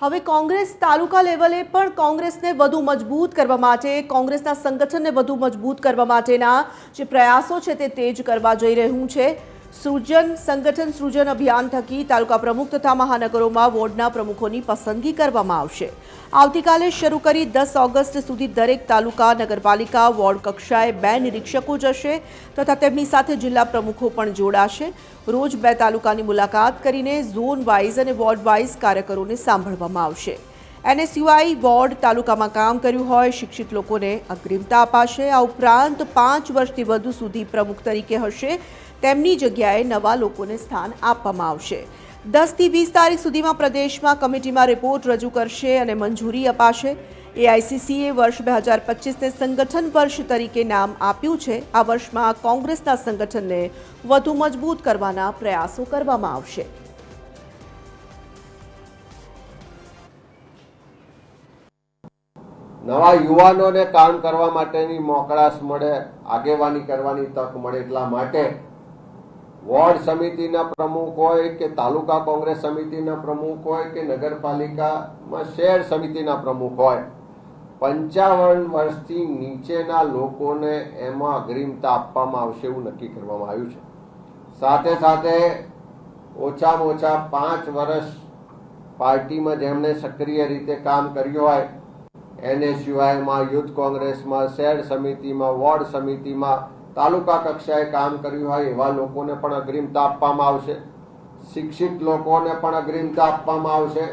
હવે કોંગ્રેસ તાલુકા લેવલે પણ કોંગ્રેસને વધુ મજબૂત કરવા માટે, કોંગ્રેસના સંગઠનને વધુ મજબૂત કરવા માટેના જે પ્રયાસો છે તે તેજ કરવા જઈ રહ્યું છે. સૃજન સંગઠન સૃજન અભિયાન થકી તાલુકા પ્રમુખ તથા મહાનગરોમાં વોર્ડના પ્રમુખોની પસંદગી કરવામાં આવશે. આવતીકાલે શરૂ કરી દસ ઓગસ્ટ સુધી દરેક તાલુકા, નગરપાલિકા, વોર્ડ કક્ષાએ બે નિરીક્ષકો જશે તથા તેમની સાથે જિલ્લા પ્રમુખો પણ જોડાશે. રોજ બે તાલુકાની મુલાકાત કરીને ઝોન વાઇઝ અને વોર્ડ વાઇઝ કાર્યકરોને સાંભળવામાં આવશે. એનએસયુઆઈ વોર્ડ તાલુકામાં કામ કર્યું હોય, શિક્ષિત લોકોને અગ્રિમતા અપાશે. આ ઉપરાંત પાંચ વર્ષથી વધુ સુધી પ્રમુખ તરીકે હશે. તેમની જગ્યાએ નવા લોકોને સ્થાન આપવામાં આવશે. દસથી વીસ તારીખ સુધીમાં પ્રદેશમાં કમિટીમાં રિપોર્ટ રજૂ કરશે અને મંજૂરી અપાશે. એઆઈસીસીએ વર્ષ બે હજાર પચીસને સંગઠન વર્ષ તરીકે નામ આપ્યું છે. આ વર્ષમાં કોંગ્રેસના સંગઠનને વધુ મજબૂત કરવાના પ્રયાસો કરવામાં આવશે. નવા યુવાનોને કામ કરવા માટેની મોકળાશ મળે, આગેવાની કરવાની તક મળે એટલા માટે વોર્ડ સમિતિના પ્રમુખ હોય કે તાલુકા કોંગ્રેસ સમિતિના પ્રમુખ હોય કે નગરપાલિકામાં શહેર સમિતિના પ્રમુખ હોય, પંચાવન વર્ષથી નીચેના લોકોને એમાં અગ્રિમતા આપવામાં આવશે એવું નક્કી કરવામાં આવ્યું છે. સાથે સાથે ઓછામાં ઓછા પાંચ વર્ષ પાર્ટીમાં જેમણે સક્રિય રીતે કામ કર્યું હોય એનએસયુઆઈમાં યુથ કોંગ્રેસમાં, શહેર સમિતિમાં, વોર્ડ સમિતિમાં તાલુકા કક્ષાએ કામ કર્યું હોય એવા લોકોને પણ અગ્રિમતા આપવામાં આવશે. શિક્ષિત લોકોને પણ અગ્રિમતા આપવામાં આવશે.